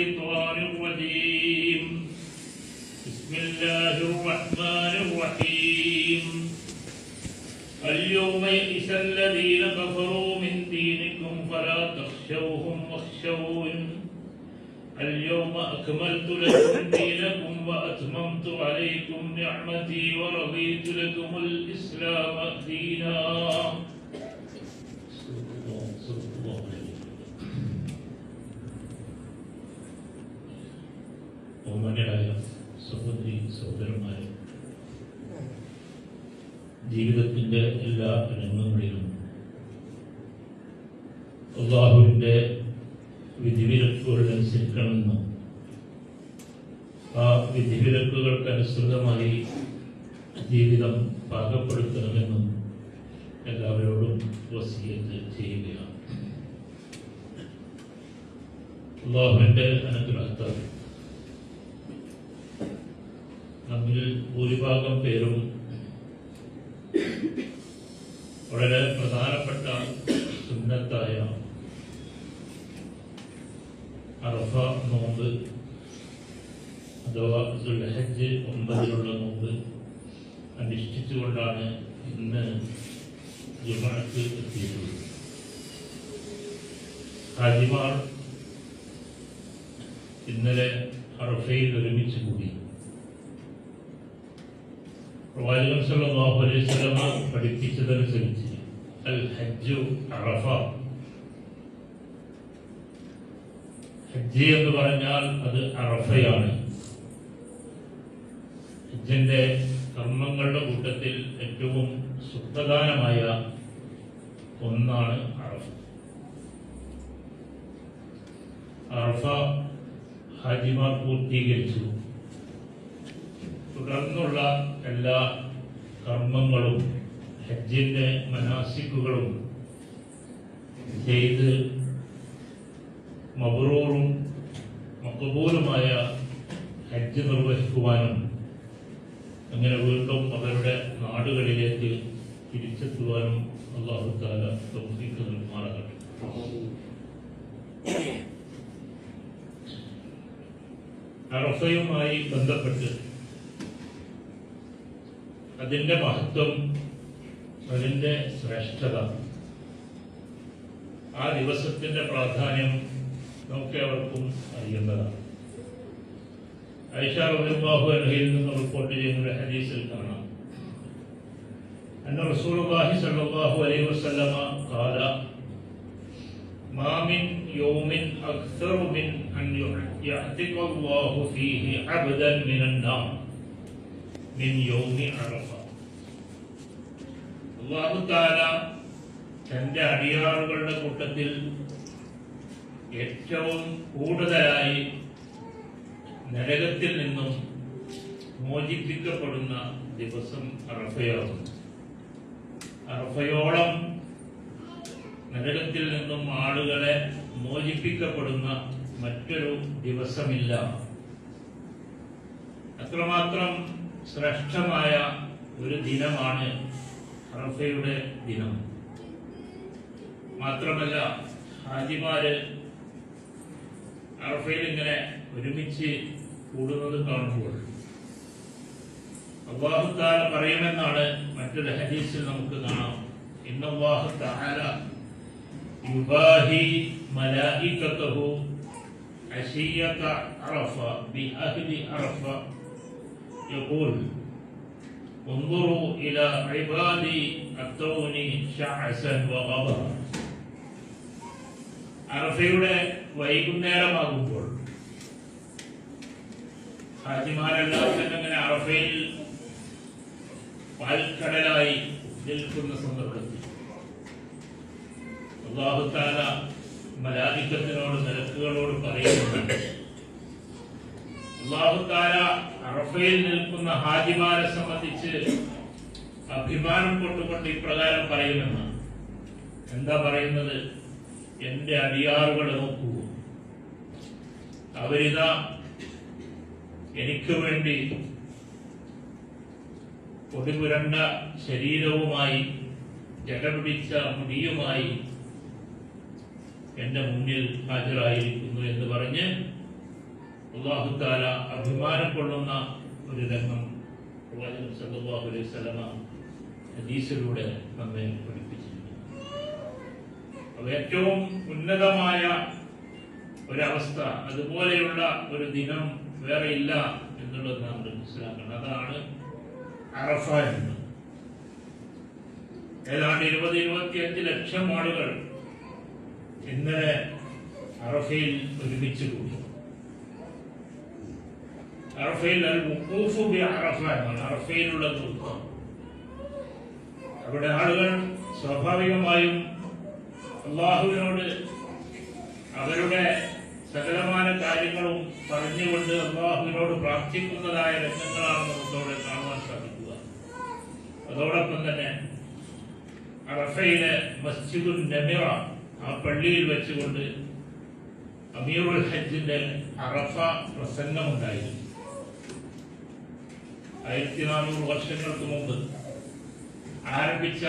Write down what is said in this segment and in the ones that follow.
الشيطان الرجيم. بسم الله الرحمن الرحيم. اليوم يئس الذين كفروا من دينكم فلا تخشوهم واخشون. اليوم أكملت لكم دينكم وأتممت عليكم نعمتي ورضيت لكم الإسلام دينا. സഹോദരന്മാരെ ജീവിതത്തിന്റെ എല്ലാ രംഗങ്ങളിലും അള്ളാഹുവിന്റെ വിധിവിലക്കുകൾ അനുസരിക്കണമെന്നും ആ വിധിവിലക്കുകൾക്കനുസൃതമായി ജീവിതം പാകപ്പെടുത്തണമെന്നും എല്ലാവരോടും വസീയത്ത് ചെയ്യുകയാണ്. അള്ളാഹുവിന്റെ അനുഗ്രഹത്താൽ ഭൂരിഭാഗം പേരും വളരെ പ്രധാനപ്പെട്ട സുന്നത്തായ അറഫ നോമ്പ് അഥവാ സുൽഹജ്ജ് ഒമ്പതിലുള്ള നോമ്പ് അനുഷ്ഠിച്ചുകൊണ്ടാണ് ഇന്ന് ജുമാക്ക് എത്തിയിട്ടുള്ളത് ഹാജിമാർ ഇന്നലെ അറഫയിൽ ഒരുമിച്ച് കൂടി പ്രവാചകൻ സല്ലല്ലാഹു അലൈഹി വസല്ലമ പഠിപ്പിച്ചതനുസരിച്ച് അൽ ഹജ്ജു അറഫ ഹജ്ജ് എന്ന് പറഞ്ഞാൽ അത് അറഫയാണ്. ഹജ്ജിന്റെ കർമ്മങ്ങളുടെ കൂട്ടത്തിൽ ഏറ്റവും സുപ്രധാനമായ ഒന്നാണ് അറഫ. അറഫ ഹാജിമാർ പൂർത്തീകരിച്ചു. തുടർന്നുള്ള എല്ലാ കർമ്മങ്ങളും ഹജ്ജിന്റെ മനാസിക്കുകളും ചെയ്ത് മബറൂറും മക്കബൂലുമായ ഹജ്ജ് നിർവഹിക്കുവാനും അങ്ങനെ വീണ്ടും അവരുടെ നാടുകളിലേക്ക് തിരിച്ചെത്തുവാനും അള്ളാഹു താല തൗഫീഖ് നൽകുമാറാകട്ടെ. അറഫയുമായി ബന്ധപ്പെട്ട് അതിന്റെ മഹത്വം അതിന്റെ ശ്രേഷ്ഠത ആ ദിവസത്തിന്റെ പ്രാധാന്യം നമുക്കേവർക്കും അറിയേണ്ടതാണ് ഐഷ റളിയല്ലാഹു അൻഹയിൽ നിന്ന് റിപ്പോർട്ട് ചെയ്യുന്ന ഒരു ഹദീസിൽ കാണാം أن رسول الله صلى الله عليه وسلم قال ما من يوم أكثر من أن يعتق الله فيه عبدا من النار من يوم عرفة അള്ളാഹു താല തന്റെ അടിയാറുകളുടെ കൂട്ടത്തിൽ ഏറ്റവും കൂടുതലായി നരകത്തിൽ നിന്നും മോചിപ്പിക്കപ്പെടുന്ന ദിവസം അറഫയാകുന്നു അറഫയോളം നരകത്തിൽ നിന്നും ആളുകളെ മോചിപ്പിക്കപ്പെടുന്ന മറ്റൊരു ദിവസമില്ല. അത്രമാത്രം ശ്രേഷ്ഠമായ ഒരു ദിനമാണ് അറഫയുടെ ദിനം. മാത്രമല്ല ഹാജിമാര് അറഫയിൽ ഇങ്ങനെ ഒരുമിച്ച് കൂടുന്നത് കാണുമ്പോൾ അള്ളാഹു താല പറയുമെന്നാണ് മറ്റൊരു ഹദീസിൽ നമുക്ക് കാണാം ഇന്നല്ലാഹു തആല യുബാഹി മലായികതഹു അശിയത അറഫ ബിഅഹ്ലി അറഫ يقول انظروا إلى عبادي أتوني شعثا وغبرا അറഫയുടെ വൈകുന്നേരമാകുമ്പോൾ ഹാജിമാരെല്ലാം തന്നെ അങ്ങനെ അറഫയിൽ പാൽക്കടലായി നിൽക്കുന്ന സന്ദർഭത്തിൽ അള്ളാഹുത്താല മലാധിക്കത്തിനോട് നിരക്കുകളോട് പറയുന്നുണ്ട്. അള്ളാഹുത്താല അറഫയിൽ നിൽക്കുന്ന ഹാജിമാരെ സംബന്ധിച്ച് അഭിമാനം കൊണ്ടുകൊണ്ട് ഇപ്രകാരം പറയുമെന്നാണ്. എന്താ പറയുന്നത്? എന്റെ അടിയാറുകൾ നോക്കൂ. അവരിതാ എനിക്ക് വേണ്ടി പൊടിപുരണ്ട ശരീരവുമായി ജടപിടിച്ച മുടിയുമായി എന്റെ മുന്നിൽ ഹാജരായിരിക്കുന്നു എന്ന് പറഞ്ഞ് അള്ളാഹുദാല അഭിമാനം കൊള്ളുന്ന ഒരു രംഗം പ്രവാചകൻ സല്ലല്ലാഹു അലൈഹി വസല്ലമ ഹദീസിലൂടെ നമ്മെ പഠിപ്പിച്ചിരിക്കുന്നു. ഏറ്റവും ഉന്നതമായ ഒരവസ്ഥ. അതുപോലെയുള്ള ഒരു ദിനം വേറെ ഇല്ല എന്നുള്ളത് നാം മനസ്സിലാക്കണം. അതാണ് അറഫ എന്ന്. ഏതാണ്ട് ഇരുപത് ഇരുപത്തിയഞ്ച് ലക്ഷം ആളുകൾ ഇന്നലെ അറഫയിൽ ഒരുമിച്ച് കൂടി. അറഫയിൽ അറഫ എന്നാണ്. അറഫയിലുള്ള ദുഃഖം അവിടെ ആളുകൾ സ്വാഭാവികമായും അള്ളാഹുവിനോട് അവരുടെ സകലമാന കാര്യങ്ങളും പറഞ്ഞുകൊണ്ട് അള്ളാഹുവിനോട് പ്രാർത്ഥിക്കുന്നതായ രംഗങ്ങളാണ് നമുക്കവിടെ കാണുവാൻ സാധിക്കുക. അതോടൊപ്പം തന്നെ അറഫയിലെ മസ്ജിദുൽ നമിറ ആ പള്ളിയിൽ വെച്ചുകൊണ്ട് അമീറുൽ ഹജ്ജിന്റെ അറഫ പ്രസംഗമുണ്ടായിരുന്നു. ആയിരത്തി നാനൂറ് വർഷങ്ങൾക്ക് മുമ്പ് ആരംഭിച്ച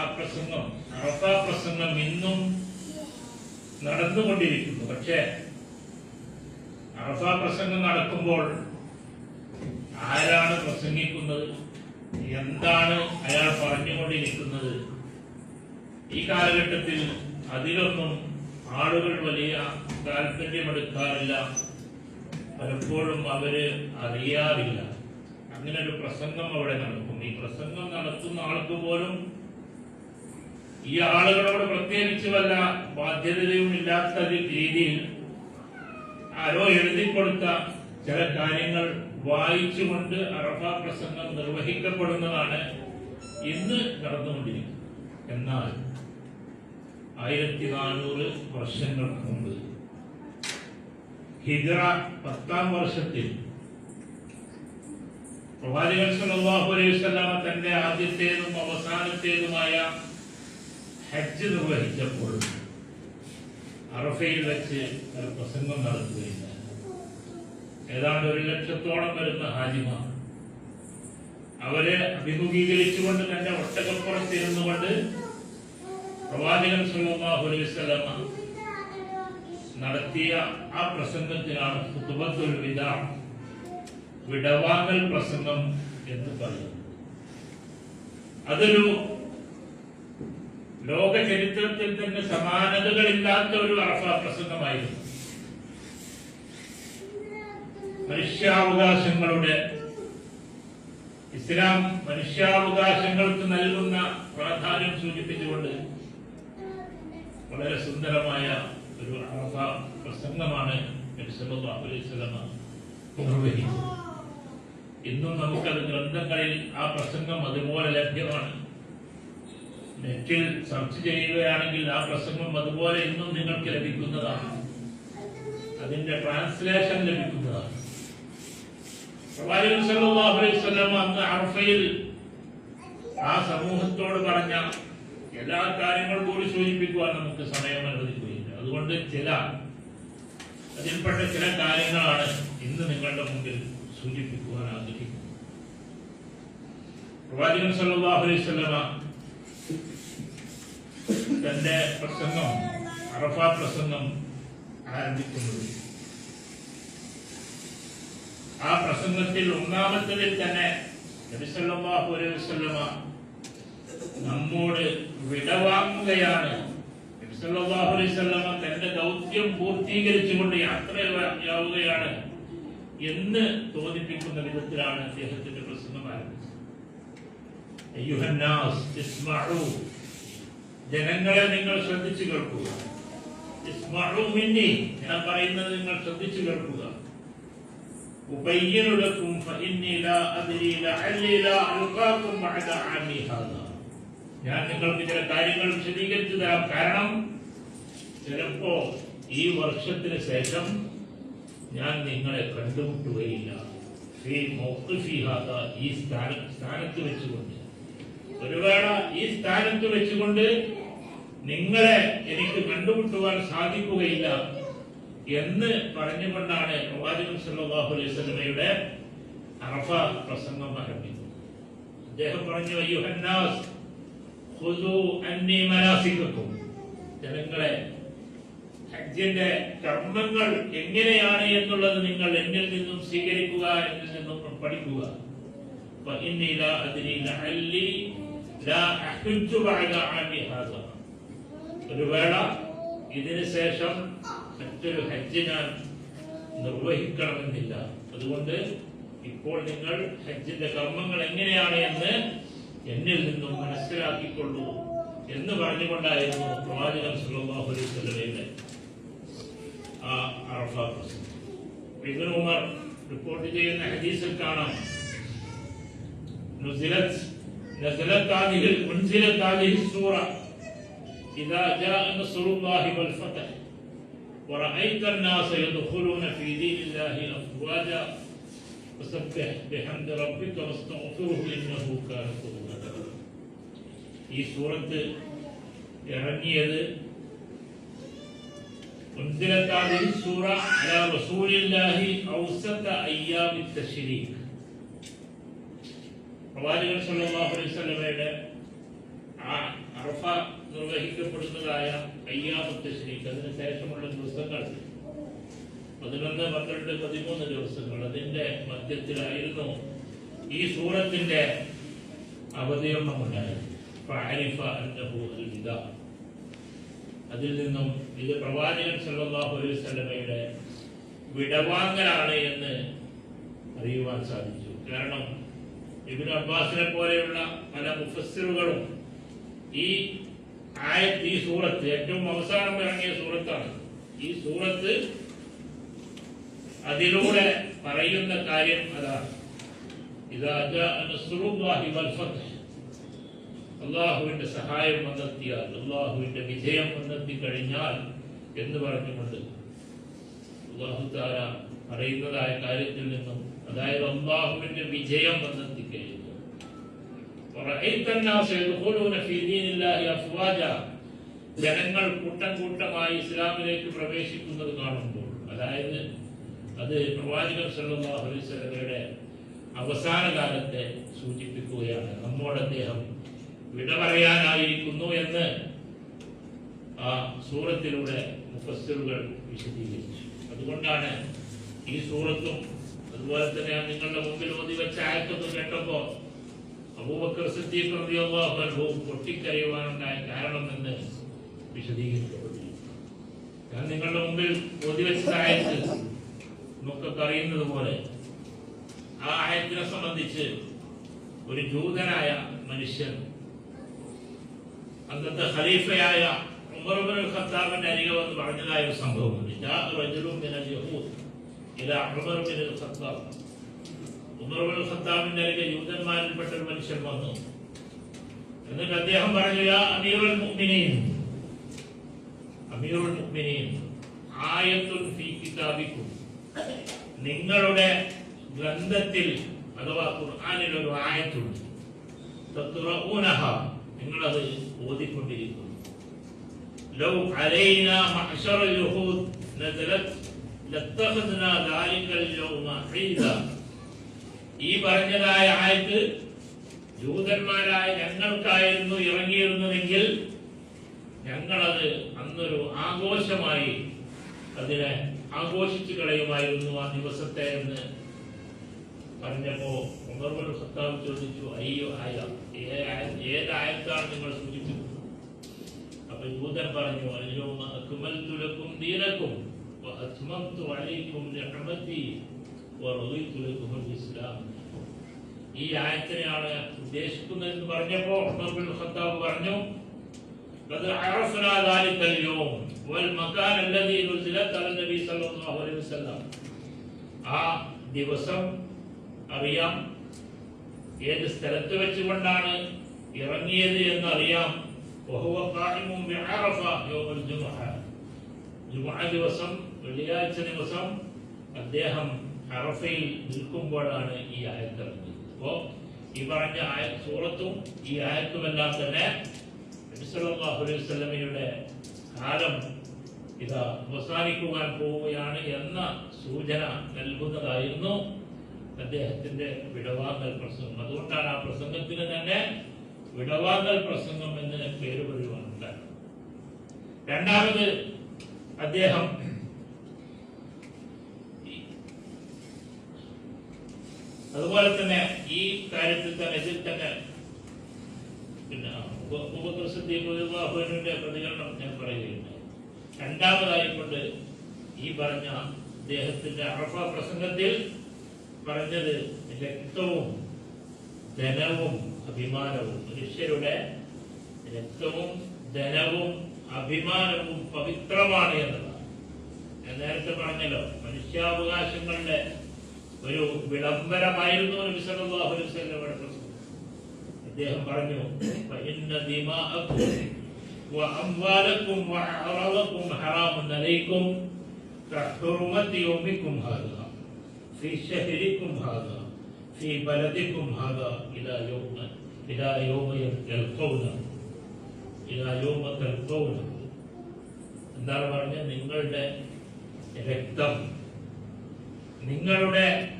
ആ പ്രസംഗം അറഫ പ്രസംഗം ഇന്നും നടന്നുകൊണ്ടിരിക്കുന്നു. പക്ഷേ അറഫ പ്രസംഗം നടക്കുമ്പോൾ ആരാണ് പ്രസംഗിക്കുന്നത്? എന്താണ് അയാൾ പറഞ്ഞുകൊണ്ടിരിക്കുന്നത്? ഈ കാലഘട്ടത്തിൽ അതിലൊന്നും ആളുകൾ വലിയ താല്പര്യമെടുക്കാറില്ല. പലപ്പോഴും അവർ അറിയാറില്ല. അങ്ങനെ ഒരു പ്രസംഗം അവിടെ നടക്കും. ഈ പ്രസംഗം നടത്തുന്ന ആൾക്ക് പോലും ഈ ആളുകളോട് പ്രത്യേകിച്ച് വല്ല ബാധ്യതയും ഇല്ലാത്ത രീതിയിൽ ആരോ എഴുതി കൊടുത്ത ചില കാര്യങ്ങൾ വായിച്ചുകൊണ്ട് അറഫ പ്രസംഗം നിർവഹിക്കപ്പെടുന്നതാണ് ഇന്ന് നടന്നുകൊണ്ടിരിക്കുന്നത്. എന്നാൽ ആയിരത്തി നാനൂറ് വർഷങ്ങൾക്ക് മുമ്പ് ഹിജറ പത്താം വർഷത്തിൽ പ്രവാചകൻ സല്ലല്ലാഹു അലൈഹി വസല്ലമ തന്റെ ആദ്യത്തേതും അവസാനത്തേതുമായ ഹജ്ജ് നിർവഹിച്ചപ്പോൾ അറഫയിൽ വെച്ച് ഒരു പ്രസംഗം നടത്തുകയില്ല. ഏതാണ്ട് ഒരു ലക്ഷത്തോളം വരുന്ന ഹാജിമാർ അവരെ അഭിമുഖീകരിച്ചുകൊണ്ട് തന്റെ ഒട്ടകപ്പുറത്തിരുന്നു കൊണ്ട് പ്രവാചകൻ വസല്ലമ നടത്തിയ ആ പ്രസംഗത്തിനാണ് വിടവാങ്ങൽ പ്രസംഗം എന്ന് പറയുന്നത്. അതൊരു ലോക ചരിത്രത്തിൽ തന്നെ സമാനതകളില്ലാത്ത ഒരു അറഫ പ്രസംഗമായിരുന്നു. മനുഷ്യാവകാശങ്ങളുടെ ഇസ്ലാം മനുഷ്യാവകാശങ്ങൾക്ക് നൽകുന്ന പ്രാധാന്യം സൂചിപ്പിച്ചുകൊണ്ട് വളരെ സുന്ദരമായ ഒരു അറഫ പ്രസംഗമാണ് ഇന്നും നമുക്കത് ഗ്രന്ഥങ്ങളിൽ ആ പ്രസംഗം അതുപോലെ ലഭ്യമാണ്. നെറ്റിൽ സെർച്ച് ചെയ്യുകയാണെങ്കിൽ ആ പ്രസംഗം അതുപോലെ ഇന്നും നിങ്ങൾക്ക് ലഭിക്കുന്നതാണ്. അതിന്റെ ട്രാൻസ്ലേഷൻ ലഭിക്കുന്നതാണ്. പ്രവാചകൻ സല്ലല്ലാഹു അലൈഹി വസല്ലം ആ സമൂഹത്തോട് പറഞ്ഞ എല്ലാ കാര്യങ്ങളും കൂടി സൂചിപ്പിക്കുവാൻ നമുക്ക് സമയം അനുവദിക്കുകയില്ല അതുകൊണ്ട് ചില അതിൽപ്പെട്ട ചില കാര്യങ്ങളാണ് ഇന്ന് നിങ്ങളുടെ മുമ്പിൽ സൂചിപ്പിക്കുവാൻ ആഗ്രഹിക്കുന്നത്. പ്രവാചകൻ സല്ലല്ലാഹു അലൈഹി വസല്ലമ തന്റെ പ്രസംഗം അറഫ പ്രസംഗം ആരംഭിക്കുന്നത്. ആ പ്രസംഗത്തിൽ ഒന്നാമത്തതിൽ തന്നെ നബി സല്ലല്ലാഹു അലൈഹി വസല്ലമ നമ്മോട് വിടവാങ്ങുകയാണ്. നബി സല്ലല്ലാഹു അലൈഹി വസല്ലമ തന്റെ ദൗത്യം പൂർത്തീകരിച്ചുകൊണ്ട് യാത്രയാവുകയാണ് എന്ന് തോന്നിപ്പിക്കുന്ന വിധത്തിലാണ് അദ്ദേഹത്തിന്റെ പ്രസംഗം ആരംഭിച്ചത്. അയ്യുഹന്നാസ് ജനങ്ങളെ നിങ്ങൾ ശ്രദ്ധിച്ചു കേൾക്കുക. ഞാൻ പറയുന്നത് നിങ്ങൾ ശ്രദ്ധിച്ചു കേൾക്കുക. ഞാൻ നിങ്ങൾക്ക് ചില കാര്യങ്ങൾ വിശദീകരിച്ചു തരാം കാരണം ചിലപ്പോ ഈ വർഷത്തിന് ശേഷം ഞാൻ നിങ്ങളെ കണ്ടുമുട്ടുകയില്ല. ഈ സ്ഥാനത്ത് വെച്ചുകൊണ്ട്. ഒരു ഈ സ്ഥാനത്ത് വെച്ചുകൊണ്ട് നിങ്ങളെ എനിക്ക് കണ്ടുമുട്ടുവാൻ സാധിക്കുകയില്ല എന്ന് പറഞ്ഞുകൊണ്ടാണ് പ്രവാചകൻ സല്ലല്ലാഹു അലൈഹി വസല്ലമയുടെ അറഫ പ്രസംഗം ആരംഭിച്ചത്. അദ്ദേഹം പറഞ്ഞു അയ്യുഹന്നാസ് ജനങ്ങളെ ഹജ്ജിന്റെ കർമ്മങ്ങൾ എങ്ങനെയാണ് എന്നുള്ളത് നിങ്ങൾ എന്നിൽ നിന്നും സ്വീകരിക്കുക എന്നിൽ നിന്നും പഠിക്കുക. ഒരു വേള ഇതിനു ശേഷം മറ്റൊരു ഹജ്ജ് ഞാൻ നിർവഹിക്കണമെന്നില്ല. അതുകൊണ്ട് ഇപ്പോൾ നിങ്ങൾ ഹജ്ജിന്റെ കർമ്മങ്ങൾ എങ്ങനെയാണ് എന്ന് എന്നിൽ നിന്നും മനസ്സിലാക്കിക്കൊള്ളൂ എന്ന് പറഞ്ഞുകൊണ്ടായിരുന്നു പ്രവാചകൻ സുല്ലാഹു അലൈഹി ആ അറഫ പ്രസംഗം. റിപ്പോർട്ട് ചെയ്യുന്ന ഹദീസിൽ കാണാം. نزلت هذه انزلت هذه السوره اذا جاء نصر الله والفتح ورأيت الناس يدخلون في دين الله أفواجا فسبح بحمد ربك واستغفره إنه كان توابا ഈ സൂറത്ത് ഇറങ്ങിയത് أنزلت هذه السورة على رسول الله أوسط أيام التشريق പ്രവാചകൻ വസല്ലമയുടെ ആ അറഫ നിർവഹിക്കപ്പെടുന്നതായ അയ്യാമത്തെ ശരീക്ക് അതിന് ശേഷമുള്ള ദിവസങ്ങൾ. പതിനൊന്ന് പന്ത്രണ്ട് പതിമൂന്ന് ദിവസങ്ങൾ. അതിന്റെ മധ്യത്തിലായിരുന്നു ഈ സൂറത്തിന്റെ അവതീർണമുണ്ടായത്. അതിൽ നിന്നും ഇത് പ്രവാചകൻ സല്ലല്ലാഹു അലൈഹി വസല്ലമയുടെ വിടവാങ്ങലാണ് എന്ന് അറിയുവാൻ സാധിച്ചു. കാരണം ഇബ്നു അബ്ബാസിനെ പോലെയുള്ള പല മുഫസ്സിറുകളും ഈ ആയത്ത് ഈ സൂറത്ത് ഏറ്റവും അവസാനം ഇറങ്ങിയ സൂറത്താണ്. ഈ സൂറത്ത് അതിലൂടെ പറയുന്ന കാര്യം അതാണ്. അള്ളാഹുവിന്റെ സഹായം വന്നെത്തിയാൽ അള്ളാഹുവിന്റെ വിജയം വന്നെത്തി കഴിഞ്ഞാൽ എന്ന് പറഞ്ഞുകൊണ്ട് അള്ളാഹു താര പറയുന്നതായ കാര്യത്തിൽ നിന്നും അതായത് അള്ളാഹുവിന്റെ വിജയം വന്നെത്തി. ورأيت الناس يدخلون في دين الله أفواجا ജനങ്ങൾ കൂട്ടം കൂട്ടമായി ഇസ്ലാമിലേക്ക് പ്രവേശിക്കുന്നത് കാണുമ്പോൾ അതായത് അത് പ്രവാചകർ സല്ലല്ലാഹു അലൈഹി വസല്ലമയുടെ അവസാന കാലത്തെ സൂചിപ്പിക്കുകയാണ് നമ്മോട് അദ്ദേഹം വിട പറയാനായിരിക്കുന്നു എന്ന് ആ സൂറത്തിലൂടെ മുഫസ്സിറുകൾ വിശദീകരിച്ചു അതുകൊണ്ടാണ് ഈ സൂറത്തും അതുപോലെ തന്നെ നിങ്ങളുടെ മുമ്പിൽ ഓതി വെച്ച ആയത്തൊക്കെ കേട്ടപ്പോ അബൂബക്കർ സിദ്ദീഖ് റളിയല്ലാഹു അൻഹു പൊട്ടിക്കരയുവാനുണ്ടായ കാരണം എന്ന് വിശദീകരിക്കപ്പെട്ടു ഞാൻ നിങ്ങളുടെ മുമ്പിൽ ഓതി വെച്ച ആയത്ത് നമുക്കൊക്കെ അറിയുന്നത് പോലെ ആ ആയത്തിനെ സംബന്ധിച്ച് ഒരു ജൂതനായ മനുഷ്യൻ അന്നത്തെ ഖലീഫയായ ഖത്താബിന്റെ അരികെ വന്ന് പറഞ്ഞതായ ഒരു സംഭവമുണ്ട്. ജാഅ റജുലുൻ മിനൽ യഹൂദ് ഇലാ ഉമർ ഇബ്നുൽ ഖത്താബ് ഉമർ ഇബ്നുൽ ഖത്താബിന്റെ അരികെ യൂതന്മാരിൽപ്പെട്ട ഒരു മനുഷ്യൻ വന്നു. എന്നിട്ട് അദ്ദേഹം പറഞ്ഞു അമീറുൽ മുഅ്മിനീൻ. അമീറുൽ മുഅ്മിനീൻ ആയത്തുൻ ഫീ കിതാബിക്കും. നിങ്ങളുടെ ഗ്രന്ഥത്തിൽ അഥവാ ഖുർആനിൽ ഒരു ആയത്തുണ്ട്. തത്റഊനഹ നിങ്ങളത് ഓതിക്കൊണ്ടിരിക്കുന്നു. ലൗ അലൈനാ മഹ്ശറ യഹൂദ് നസലത് ലത്തഖദ്നാ ദാലിക്കൽ യൗമ ഈദ. ഈ പറഞ്ഞതായ ആയത്ത് ജൂതന്മാരായ ഞങ്ങൾക്കായിരുന്നു ഇറങ്ങിയിരുന്നതെങ്കിൽ ഞങ്ങളത് അന്നൊരു ആഘോഷമായി അതിനെ ആഘോഷിച്ചു കളയുമായിരുന്നു ആ ദിവസത്തെ എന്ന് പറഞ്ഞപ്പോ ഉമർ ബിൻ ഖത്താബ് ചോദിച്ചു അയ്യോ ആയ ഏതായത്താണ് നിങ്ങൾ സൂചിപ്പിച്ചത്? അപ്പൊ ജൂതൻ പറഞ്ഞു അല്ലോ അക്മൽതു തുലക്കും ദീനക്കും അലൈക്കും നിഅമതി ഈ ആയത്തിനെയാണ് ഉദ്ദേശിക്കുന്നത് എന്ന് പറഞ്ഞപ്പോ ഉമർ ബിൻ ഖത്താബ് പറഞ്ഞു قد عرفنا ذلك اليوم والمكان الذي نزلت على النبي صلى الله عليه وسلم ആ ദിവസം അറിയാം ഏത് സ്ഥലത്ത് വെച്ചുകൊണ്ടാണ് ഇറങ്ങിയത് എന്ന് അറിയാം وهو قائم بعرفة يوم الجمعة ജുമുഅ ദിവസം വെള്ളിയാഴ്ച ദിവസം അദ്ദേഹം അറഫയിൽ നിൽക്കുമ്പോഴാണ് ഈ ആയത്ത് ഇറങ്ങിയത് അപ്പോ ഈ പറഞ്ഞ ആയ സൂറത്തും ഈ ആയത്തുമെല്ലാം തന്നെ നബി അലൈഹി കാലം ഇത് അവസാനിക്കുവാൻ പോവുകയാണ് എന്ന സൂചന നൽകുന്നതായിരുന്നു അദ്ദേഹത്തിന്റെ വിടവാങ്ങൽ പ്രസംഗം. അതുകൊണ്ടാണ് ആ പ്രസംഗത്തിന് തന്നെ വിടവാങ്ങൽ പ്രസംഗം എന്ന് പേര് പറയുവാനുണ്ടായത്. രണ്ടാമത് അദ്ദേഹം അതുപോലെ തന്നെ ഈ കാര്യത്തിൽ തന്നെ ഇതിൽ തന്നെ പിന്നെ ഉപകൃഷ്ണന്റെ പ്രതികരണം ഞാൻ പറയുകയുണ്ട് രണ്ടാമതായിക്കൊണ്ട് ഈ പറഞ്ഞ അദ്ദേഹത്തിന്റെ അറഫ പ്രസംഗത്തിൽ പറഞ്ഞത് രക്തവും ധനവും അഭിമാനവും മനുഷ്യരുടെ രക്തവും ധനവും അഭിമാനവും പവിത്രമാണ് എന്നതാണ്. ഞാൻ നേരത്തെ പറഞ്ഞല്ലോ മനുഷ്യാവകാശങ്ങളുടെ ഒരു വിളംബരമായിരുന്നു നബി സല്ലല്ലാഹു അലൈഹി വസല്ലമയുടെ അദ്ദേഹം പറഞ്ഞു "ഫഇന്ന ദിമാഅക്കും വഅംവാലക്കും വഅറളക്കും ഹറാമുൻ അലൈക്കും കഹുർമത്തി യൗമിക്കും ഹാദാ. ഫീ ശഹരിക്കും ഹാദാ. ഫീ ബലദിക്കും ഹാദാ. ഇലാ യൗമ ഇലാ യൗമ യൽഖൗന. ഇലാ യൗമ തൽഖൗന. എന്താണ് പറഞ്ഞത്? നിങ്ങളുടെ രക്തം നിങ്ങളുടെ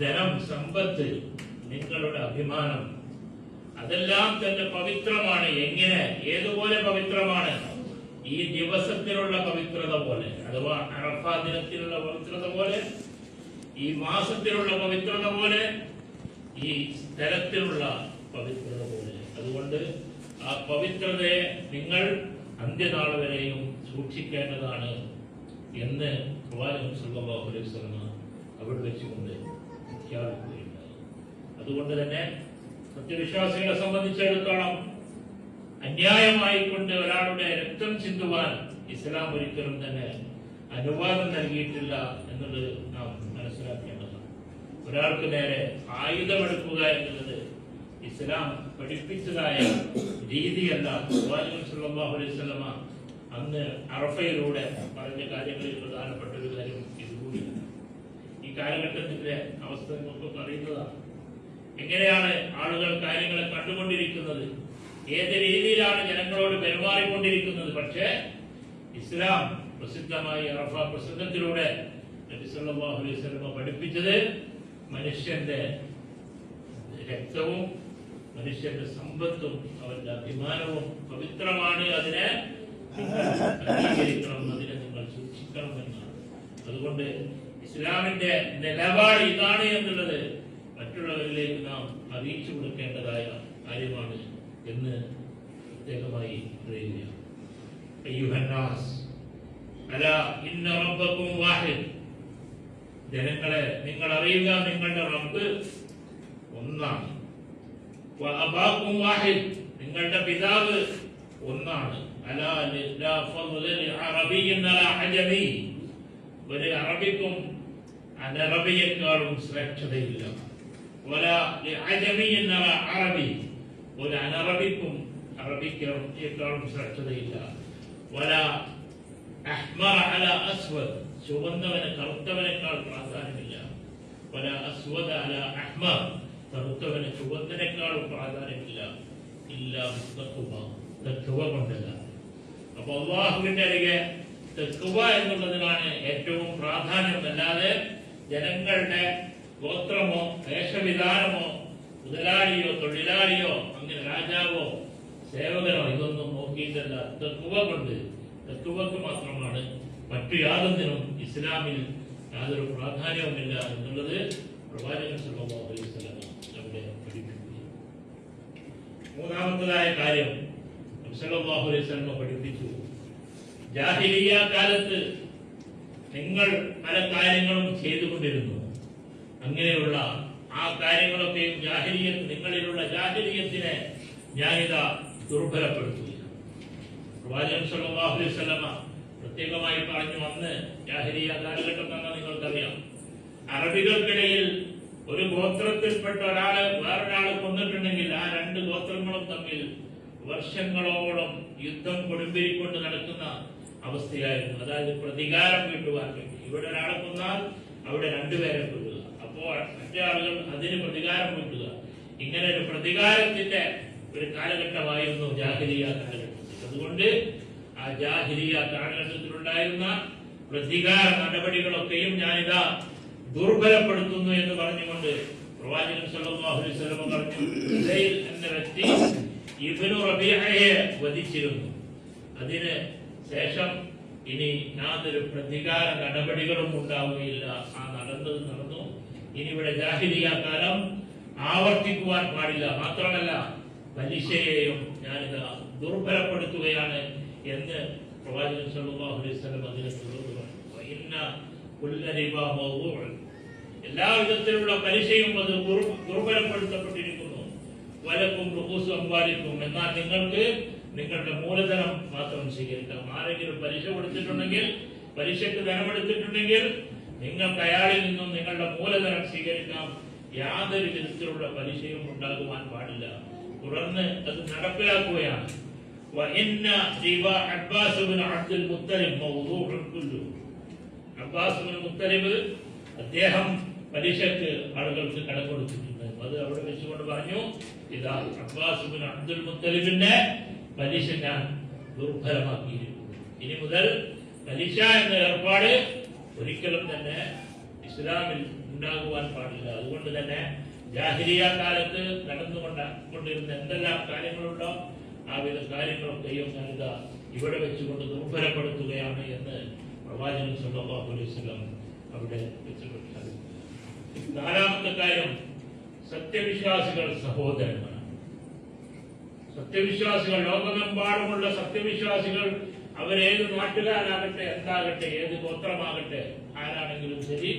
ധനം സമ്പത്ത് നിങ്ങളുടെ അഭിമാനം അതെല്ലാം തന്നെ പവിത്രമാണ്. എങ്ങനെ? ഏതുപോലെ പവിത്രമാണ്? ഈ ദിവസത്തിലുള്ള പവിത്രത പോലെ. അഥവാ അറഫ ദിനത്തിലുള്ള പവിത്രത പോലെ ഈ മാസത്തിലുള്ള പവിത്രത പോലെ ഈ സ്ഥലത്തിലുള്ള പവിത്രത പോലെ. അതുകൊണ്ട് ആ പവിത്രതയെ നിങ്ങൾ അന്ത്യനാൾ വരെയും സൂക്ഷിക്കേണ്ടതാണ് എന്ന് പ്രവാചകൻ വസല്ലം അവിടെ വെച്ചുകൊണ്ട് പ്രഖ്യാപിക്കുകയുണ്ടായി അതുകൊണ്ട് തന്നെ സത്യവിശ്വാസികളെ സംബന്ധിച്ചിടത്തോളം അന്യായമായി കൊണ്ട് ഒരാളുടെ രക്തം ചിന്തുവാൻ ഇസ്ലാം ഒരിക്കലും തന്നെ അനുവാദം നൽകിയിട്ടില്ല എന്നുള്ളത് നാം മനസ്സിലാക്കേണ്ടതാണ്. ഒരാൾക്ക് നേരെ ആയുധമെടുക്കുക എന്നുള്ളത് ഇസ്ലാം പഠിപ്പിച്ചതായ രീതിയല്ല. അന്ന് അറഫയിലൂടെ പറഞ്ഞ കാര്യങ്ങളിൽ പ്രധാനപ്പെട്ട ഒരു കാര്യം കാലഘട്ടത്തിന്റെ അവസ്ഥ നമുക്കൊക്കെ അറിയുന്നതാണ്. എങ്ങനെയാണ് ആളുകൾ കാര്യങ്ങളെ കണ്ടുകൊണ്ടിരിക്കുന്നത്? ഏത് രീതിയിലാണ് ജനങ്ങളോട് പെരുമാറിക്കൊണ്ടിരിക്കുന്നത്? പക്ഷേ ഇസ്ലാം പ്രസിദ്ധമായി അറഫ പ്രസംഗത്തിലൂടെ നബി സല്ലല്ലാഹു അലൈഹി വസല്ലമ പഠിപ്പിച്ചത് മനുഷ്യന്റെ രക്തവും മനുഷ്യന്റെ സമ്പത്തും അവന്റെ അഭിമാനവും പവിത്രമാണ്. അതിനെ അംഗീകരിക്കണം അതിനെ നിങ്ങൾ സൂക്ഷിക്കണം എന്നാണ്. അതുകൊണ്ട് ഇസ്ലാമിന്റെ നിലപാട് ഇതാണ് എന്നുള്ളത് മറ്റുള്ളവരിലേക്ക് നാം അറിയിച്ചു കൊടുക്കേണ്ടതായ കാര്യമാണ് എന്ന് പ്രത്യേകമായി പറയുകയാണ്. ജനങ്ങളെ നിങ്ങൾ അറിയുക നിങ്ങളുടെ റബ്ബ് ഒന്നാണ്. നിങ്ങളുടെ പിതാവ് ഒന്നാണ്. ഒരു അറബിക്കും അനറബിയേക്കാളും ശ്രേഷ്ഠതയില്ല അറബി ഒരു അനറബിക്കും അറബിക്കാളും ശ്രേഷ്ഠതയില്ല അഹ്മറ അല അസ്വദ് ചുവന്നവന് കറുത്തവനേക്കാൾ പ്രാധാന്യമില്ല ഒല അസ്വദ് അല അഹ്മർ കറുത്തവന് ചുവന്നതിനേക്കാളും പ്രാധാന്യമില്ല ഇല്ല തക്കുവ കൊണ്ടല്ല അപ്പൊ അള്ളാഹുവിന്റെ അരികെ തെക്കുവ എന്നുള്ളതിനാണ് ഏറ്റവും പ്രാധാന്യം അല്ലാതെ ജനങ്ങളുടെ ഗോത്രമോ വേഷവിധാനമോ മുതലാളിയോ തൊഴിലാളിയോ അങ്ങനെ രാജാവോ സേവകനോ ഇതൊന്നും നോക്കിയിട്ടല്ല. തെക്കുവ കൊണ്ട് തെക്കുവക്ക് മാത്രമാണ്. മറ്റു യാതൊന്നിനും ഇസ്ലാമിൽ യാതൊരു പ്രാധാന്യവുമില്ല എന്നുള്ളത് പ്രവാചകൻ സുലഭമോ നമ്മുടെ പഠിപ്പിക്കുകയും മൂന്നാമത്തതായ കാര്യം നബി സല്ലല്ലാഹു അലൈഹി വസല്ലം പഠിപ്പിച്ചു. ജാഹിലിയ കാലത്ത് നിങ്ങൾ പല കാര്യങ്ങളും ചെയ്തുകൊണ്ടിരുന്നു. അങ്ങനെയുള്ള ആ കാര്യങ്ങളൊക്കെയും ജാഹിലിയത്ത് നിങ്ങളിലുള്ള ജാഹിലിയത്തിനെ ഞാനിത ദുർബലപ്പെടുത്തുകയാണ്. പ്രവാചകൻ അലൈഹി പ്രത്യേകമായി പറഞ്ഞു അന്ന് ജാഹിലിയ കാലഘട്ടം തന്നെ നിങ്ങൾക്കറിയാം. അറബികൾക്കിടയിൽ ഒരു ഗോത്രത്തിൽപ്പെട്ട ഒരാളെ വേറൊരാളെ കൊന്നിട്ടുണ്ടെങ്കിൽ ആ രണ്ട് ഗോത്രങ്ങളും തമ്മിൽ വർഷങ്ങളോളം യുദ്ധം കൊടുമ്പിരിക്കൊണ്ട് നടക്കുന്ന അവസ്ഥയായിരുന്നു അതായത് പ്രതികാരം വീട്ടുവാൻ വേണ്ടി. ഇവിടെ ഒരാളെ കൊന്നാൽ അവിടെ രണ്ടുപേരെ കൊല്ലുക. അപ്പോൾ മറ്റേ ആളുകൾ അതിന് പ്രതികാരം വീട്ടുക ഇങ്ങനെ ഒരു പ്രതികാരത്തിന്റെ ഒരു കാലഘട്ടമായിരുന്നു ജാഹിരിയ കാലഘട്ടത്തിൽ. അതുകൊണ്ട് ആ ജാഹിരിയ കാലഘട്ടത്തിലുണ്ടായിരുന്ന പ്രതികാര നടപടികളൊക്കെയും ഞാനിതാ ദുർബലപ്പെടുത്തുന്നു എന്ന് പറഞ്ഞുകൊണ്ട് പ്രവാചകൻ സല്ലല്ലാഹു അലൈഹി വസല്ലം പറഞ്ഞു എന്ന വ്യക്തി ഇബ്നു റബീഅയെ വധിച്ചിരുന്നു. അതിന് ശേഷം ഇനി യാതൊരു പ്രതികാര നടപടികളും ഉണ്ടാവുകയില്ല. ആ നടന്നത് നടന്നു. ഇനി ഇവിടെ ജാഹിരിയ കാലം ആവർത്തിക്കുവാൻ പാടില്ല. മാത്രമല്ല പലിശയെയും ഞാനിത് ദുർബലപ്പെടുത്തുകയാണ് എന്ന് പ്രവാചകൻ സല്ലല്ലാഹു അലൈഹി വസല്ലം അതിനെ തുടർന്നു എല്ലാ വിധത്തിലുള്ള പലിശയും അത് ദുർബലപ്പെടുത്തപ്പെട്ടിരിക്കുന്നു. വലക്കും എന്നാൽ നിങ്ങൾക്ക് നിങ്ങളുടെ മൂലധനം മാത്രം സ്വീകരിക്കാം ആരെങ്കിലും പലിശ കൊടുത്തിട്ടുണ്ടെങ്കിൽ പലിശക്ക് ധനമെടുത്തിട്ടുണ്ടെങ്കിൽ നിങ്ങൾക്ക് അയാളിൽ നിന്നും നിങ്ങളുടെ മൂലധനം സ്വീകരിക്കാം യാതൊരു വിധത്തിലുള്ള പലിശയും ഉണ്ടാകുവാൻ പാടില്ല തുടർന്ന് അത് നടപ്പിലാക്കുകയാണ് وإن ربا عباس بن عبد المطلب موضوع كله അബ്ബാസ് ബിൻ മുത്തലിബ് അദ്ദേഹം പലിശക്ക് ആളുകൾക്ക് കടം കൊടുത്തിട്ടുണ്ട് അത് അവിടെ വെച്ചുകൊണ്ട് പറഞ്ഞു ഇതാ അബ്ബാസ് ബിൻ അബ്ദുൽ മുത്തലിബിന്റെ പലിശ ഞാൻ ദുർബലമാക്കിയിരിക്കുന്നു. ഇനി മുതൽ പലിശ എന്ന ഏർപ്പാട് ഒരിക്കലും തന്നെ ഇസ്ലാമിൽ ഉണ്ടാകുവാൻ പാടില്ല. അതുകൊണ്ട് തന്നെ ജാഹിരിയ കാലത്ത് നടന്നുകൊണ്ട കൊണ്ടിരുന്ന എന്തെല്ലാം കാര്യങ്ങളുണ്ടോ ആ വിധ കാര്യങ്ങളൊക്കെയും നൽകുക ഇവിടെ വെച്ചുകൊണ്ട് ദുർബലപ്പെടുത്തുകയാണ് എന്ന് പ്രവാചകൻ സല്ലല്ലാഹു അലൈഹി വസല്ലം അവിടെ വെച്ച് പ്രഖ്യാപിക്കുന്നു നാലാമത്തെ കാര്യം സത്യവിശ്വാസികൾ സഹോദരങ്ങളാണ് സത്യവിശ്വാസികൾ ലോകമെമ്പാടുമുള്ള സത്യവിശ്വാസികൾ അവരേത് നാട്ടുകാരാകട്ടെ എന്താകട്ടെ ഏത് ഗോത്രമാകട്ടെ ആരാണെങ്കിലും ശരി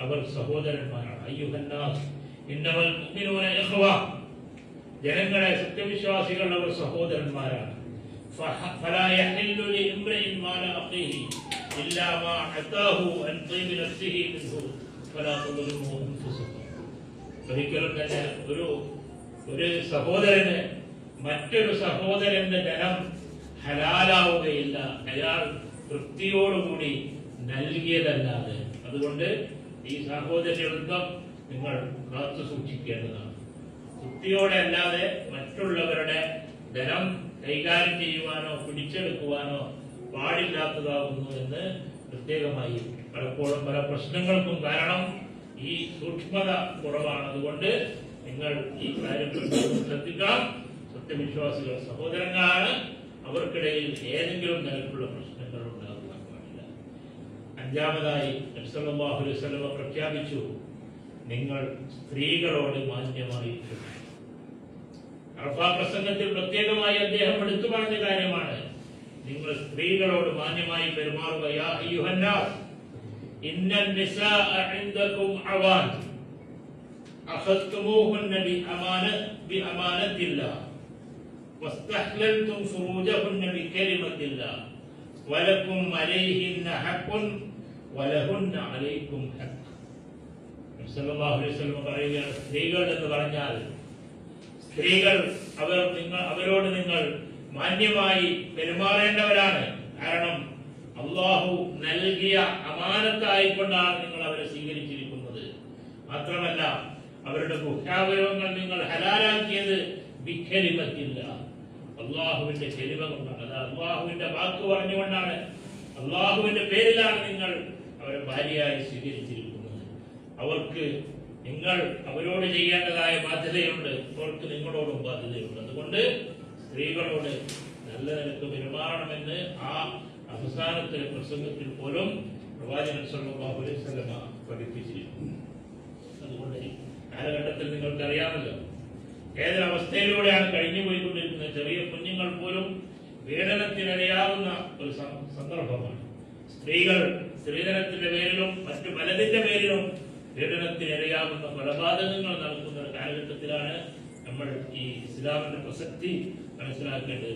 അവർ സഹോദരന്മാരാണ് അയ്യുഹന്നാസ് ഇന്നവൽ മുഅ്മിനൂന ഇഖ്വ ജനങ്ങളെ സത്യവിശ്വാസികൾ അവർ സഹോദരന്മാരാണ് فح- فلا يحل لامرئ مال اخيه الا ما اتاه عن طيب نفسه منه فلا تظلموا انفسكم ഒരിക്കലും തന്നെ ഒരു ഒരു സഹോദരന് മറ്റൊരു സഹോദരന്റെ ധനം ഹലാലാവുകയില്ല. അയാൾ തൃപ്തിയോടുകൂടി നൽകിയതല്ലാതെ. അതുകൊണ്ട് ഈ സഹോദര്യ ബന്ധം നിങ്ങൾ കാത്തു സൂക്ഷിക്കേണ്ടതാണ്. തൃപ്തിയോടെ അല്ലാതെ മറ്റുള്ളവരുടെ ധനം കൈകാര്യം ചെയ്യുവാനോ പിടിച്ചെടുക്കുവാനോ പാടില്ലാത്തതാകുന്നു എന്ന് പ്രത്യേകമായി പലപ്പോഴും പല പ്രശ്നങ്ങൾക്കും കാരണം ഈ സൂക്ഷ്മത കുറവാണ്. അതുകൊണ്ട് നിങ്ങൾ ഈ കാര്യം ശ്രദ്ധിക്കാം സത്യവിശ്വാസികൾ സഹോദരങ്ങളാണ് അവർക്കിടയിൽ ഏതെങ്കിലും തരത്തിലുള്ള പ്രശ്നങ്ങൾ ഉണ്ടാകുവാൻ പാടില്ല അഞ്ചാമതായി അലൈഹി വസല്ലം പ്രഖ്യാപിച്ചു നിങ്ങൾ സ്ത്രീകളോട് മാന്യമായി. അറഫാ പ്രസംഗത്തിൽ പ്രത്യേകമായി അദ്ദേഹം എടുത്തു പറഞ്ഞ കാര്യമാണ് നിങ്ങൾ സ്ത്രീകളോട് മാന്യമായി പെരുമാറുക യാ അയ്യുഹന്നാസ് ഇന്നൽ നിസാഅ ഇൻദകും അവാൻ അഖദ്തുമൂഹുന്ന ബിഅമാന واستحللتم فروجهن بكلمة الله ولكم عليهن حق ولهن عليكم حق സല്ലല്ലാഹു അലൈഹി വസല്ലം പറയുകയാണ് സ്ത്രീകൾ എന്ന് പറഞ്ഞാൽ സ്ത്രീകൾ അവർ നിങ്ങൾ അവരോട് നിങ്ങൾ മാന്യമായി പെരുമാറേണ്ടവരാണ് കാരണം അള്ളാഹു നൽകിയ അമാനത്തായിക്കൊണ്ടാണ് നിങ്ങൾ അവരെ സ്വീകരിച്ചിരിക്കുന്നത് മാത്രമല്ല അവരുടെ ഗുഹാവയവങ്ങൾ നിങ്ങൾ ഹലാലാക്കിയത് വിഖലിമത്തില്ല അള്ളാഹുവിന്റെ ചെരുവ കൊണ്ടാണ്. അത് അള്ളാഹുവിന്റെ വാക്ക് പറഞ്ഞുകൊണ്ടാണ്. അള്ളാഹുവിന്റെ പേരിലാണ് നിങ്ങൾ അവരെ ഭാര്യയായി സ്വീകരിച്ചിരിക്കുന്നത്. അവർക്ക് നിങ്ങൾ അവരോട് ചെയ്യേണ്ടതായ ബാധ്യതയുണ്ട്. അവർക്ക് നിങ്ങളോടും ബാധ്യതയുണ്ട്. അതുകൊണ്ട് സ്ത്രീകളോട് നല്ല നിലയ്ക്ക് പെരുമാറണമെന്ന് ആ അവസാനത്തെ പ്രസംഗത്തിൽ പോലും പ്രവാചകൻ സല്ലല്ലാഹു അലൈഹി പഠിപ്പിച്ചിരിക്കുന്നു അതുകൊണ്ട് കാലഘട്ടത്തിൽ നിങ്ങൾക്കറിയാമല്ലോ ഏതൊരവസ്ഥയിലൂടെയാണ് കഴിഞ്ഞു പോയിക്കൊണ്ടിരിക്കുന്നത് ചെറിയ കുഞ്ഞുങ്ങൾ പോലും പീഡനത്തിനിരയാവുന്ന ഒരു സന്ദർഭമാണ്. സ്ത്രീകൾ സ്ത്രീധനത്തിന്റെ പേരിലും മറ്റു പലതിന്റെ പേരിലും പീഡനത്തിനിരയാവുന്ന കൊലപാതകങ്ങൾ നടക്കുന്ന ഒരു കാലഘട്ടത്തിലാണ് നമ്മൾ ഈ ഇസ്ലാമിന്റെ പ്രസക്തി മനസ്സിലാക്കേണ്ടത്.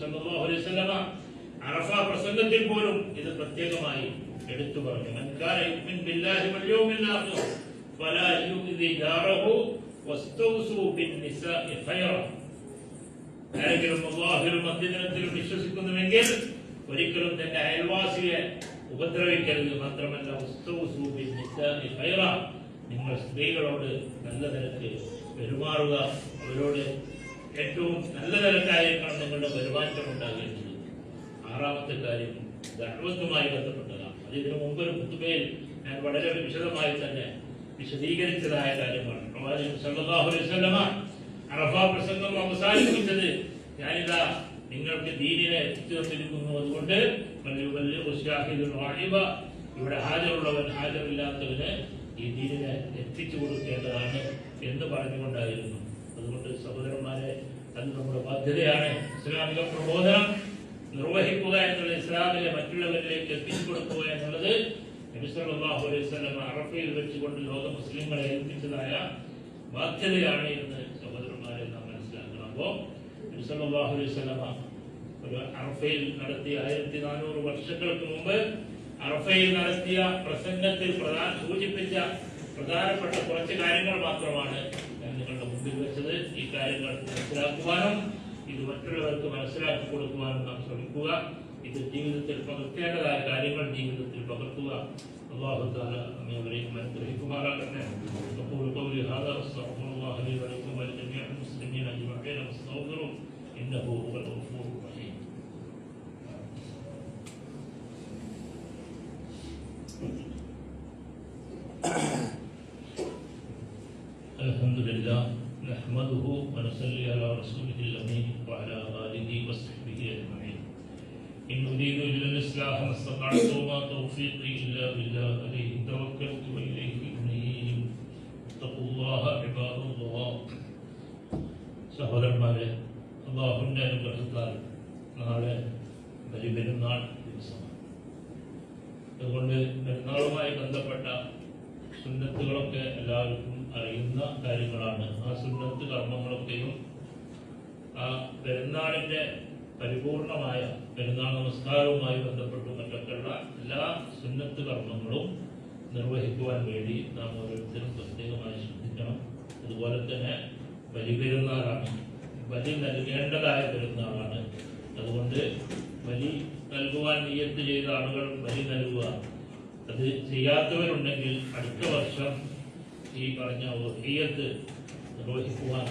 സല്ലല്ലാഹു അലൈഹി വസല്ലമ അറഫ പ്രസംഗത്തിൽ പോലും ഇത് പ്രത്യേകമായി എടുത്തു പറഞ്ഞു. മൻ കാന യുമിൻ ബില്ലാഹി വൽ യൗമിൽ ആഖിർ ഫലാ വസ്തൗസു ആരെങ്കിലും അള്ളാഹുവിലും മദ്യദിനത്തിലും വിശ്വസിക്കുന്നുവെങ്കിൽ ഒരിക്കലും തന്റെ അയൽവാസിയെ ഉപദ്രവിക്കരുത് മാത്രമല്ല നിങ്ങൾ സ്ത്രീകളോട് നല്ല തരത്തിൽ പെരുമാറുക. അവരോട് ഏറ്റവും നല്ല തരക്കാര്യങ്ങൾ നിങ്ങളുടെ പെരുമാറ്റം ഉണ്ടാകേണ്ടത്. ആറാമത്തെ കാര്യം ദഅവത്തുമായി ബന്ധപ്പെട്ടതാണ്. അതിന് മുമ്പ് ഒരു ഞാൻ വളരെ വിശദമായി തന്നെ വിശദീകരിച്ചതായ കാര്യമാണ്. പ്രവാചകൻ സല്ലല്ലാഹു അലൈഹി പ്രസംഗം അവസാനിപ്പിച്ചത് ഞാനിതാ നിങ്ങൾക്ക് ദീനിനെ എത്തിച്ചു തന്നിരിക്കുന്നു അതുകൊണ്ട് ഇവിടെ ഹാജരുള്ളവൻ ഹാജറില്ലാത്തവന് ഈ ദീനിനെ എത്തിച്ചു കൊടുക്കേണ്ടതാണ് എന്ന് പറഞ്ഞുകൊണ്ടായിരുന്നു. അതുകൊണ്ട് സഹോദരന്മാരെ അത് നമ്മുടെ ബാധ്യതയാണ്. ഇസ്ലാമിക പ്രബോധനം നിർവഹിക്കുക എന്നുള്ളത് ഇസ്ലാമിലെ മറ്റുള്ളവരിലേക്ക് എത്തിച്ചു കൊടുക്കുക എന്നുള്ളത് അലൈഹി വസല്ലം അറഫയിൽ വെച്ചുകൊണ്ട് ലോക മുസ്ലിങ്ങളെ ഏൽപ്പിച്ചതായ ബാധ്യതയാണ് എന്ന് സഹോദരന്മാരെ നാം മനസ്സിലാക്കണം. അപ്പോൾ നബി അലൈഹി വസല്ലം ഒരു അറഫയിൽ നടത്തിയ ആയിരത്തി നാനൂറ് വർഷങ്ങൾക്ക് മുമ്പ് അറഫയിൽ നടത്തിയ പ്രസംഗത്തിൽ സൂചിപ്പിച്ച പ്രധാനപ്പെട്ട കുറച്ച് കാര്യങ്ങൾ മാത്രമാണ് ഞാൻ നിങ്ങളുടെ മുമ്പിൽ വെച്ചത്. ഈ കാര്യങ്ങൾ മനസ്സിലാക്കുവാനും ഇത് മറ്റുള്ളവർക്ക് മനസ്സിലാക്കി കൊടുക്കുവാനും നാം ശ്രമിക്കുക. ഇത് ജീവിതത്തിൽ പകർത്തേണ്ടതായ കാര്യങ്ങൾ ജീവിതത്തിൽ പകർത്തുക അള്ളാഹു താല നമ്മെ അവരെയും അനുഗ്രഹിക്കുമാറാകട്ടെ أقول قولي هذا واستغفر الله لي ولكم ولجميع المسلمين أجمعين واستغفروه إنه هو الغفور الرحيم الحمد لله പരിപൂർണമായ പെരുന്നാൾ നമസ്കാരവുമായി ബന്ധപ്പെട്ട് മറ്റൊക്കെയുള്ള എല്ലാ സുന്നത്ത് കർമ്മങ്ങളും നിർവഹിക്കുവാൻ വേണ്ടി നാം ഓരോരുത്തരും പ്രത്യേകമായി ശ്രദ്ധിക്കണം. അതുപോലെ തന്നെ ബലി പെരുന്നാളാണ്. ബലി നൽകേണ്ടതായ പെരുന്നാളാണ്. അതുകൊണ്ട് ബലി നൽകുവാൻ നിയത്ത് ചെയ്ത ആളുകൾ ബലി നൽകുക. അത് ചെയ്യാത്തവരുണ്ടെങ്കിൽ അടുത്ത വർഷം ഈ പറഞ്ഞ വഹിയത്ത് നിർവഹിക്കുവാൻ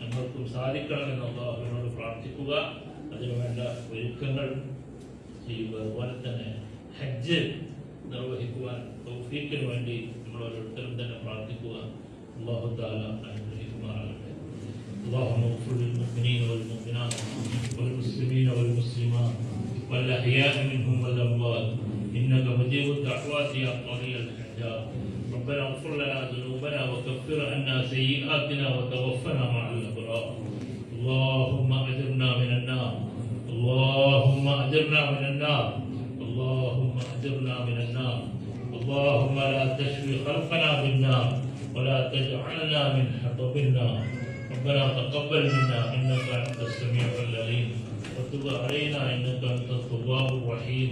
ഞങ്ങൾക്കും സാധിക്കണമെന്നുള്ള അള്ളാഹുവിനോട് പ്രാർത്ഥിക്കുക അതിനുവേണ്ട ഒരുക്കങ്ങൾ ചെയ്യുക അതുപോലെ തന്നെ ഹജ്ജ് നിർവഹിക്കുവാൻ തൗഫീക്കിന് വേണ്ടി നമ്മൾ ഓരോരുത്തരും തന്നെ പ്രാർത്ഥിക്കുക അള്ളാഹു താല അനുഗ്രഹിക്കുമാറാകട്ടെ اللهم اغفر للمؤمنين والمؤمنات والمسلمين والمسلمات والاحياء منهم والاموات انك مجيب الدعوات يا قاضي الحجاب ربنا اغفر لنا ذنوبنا وكفر عنا سيئاتنا وتوفنا مع الابرار اللهم أجرنا من النار. اللهم أجرنا من النار. اللهم أجرنا من النار. اللهم لا تشوي خلقنا بالنار ولا تجعلنا من حطب النار. ربنا تقبل منا إنك أنت السميع العليم. وتب علينا إنك أنت التواب الرحيم.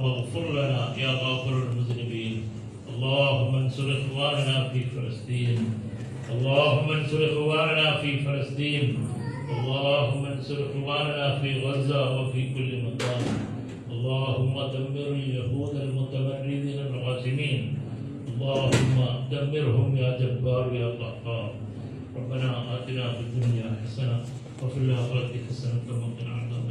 واغفر لنا يا غافر المذنبين. اللهم انصر إخواننا في فلسطين. اللهم انصر إخواننا في فلسطين. اللهم انصر اخواننا في غزة وفي كل مكان. اللهم دمر اليهود المتمردين الغاشمين اللهم دمرهم يا جبار يا قهار. ربنا آتنا في الدنيا حسنة وفي الآخرة حسنة وقنا عذاب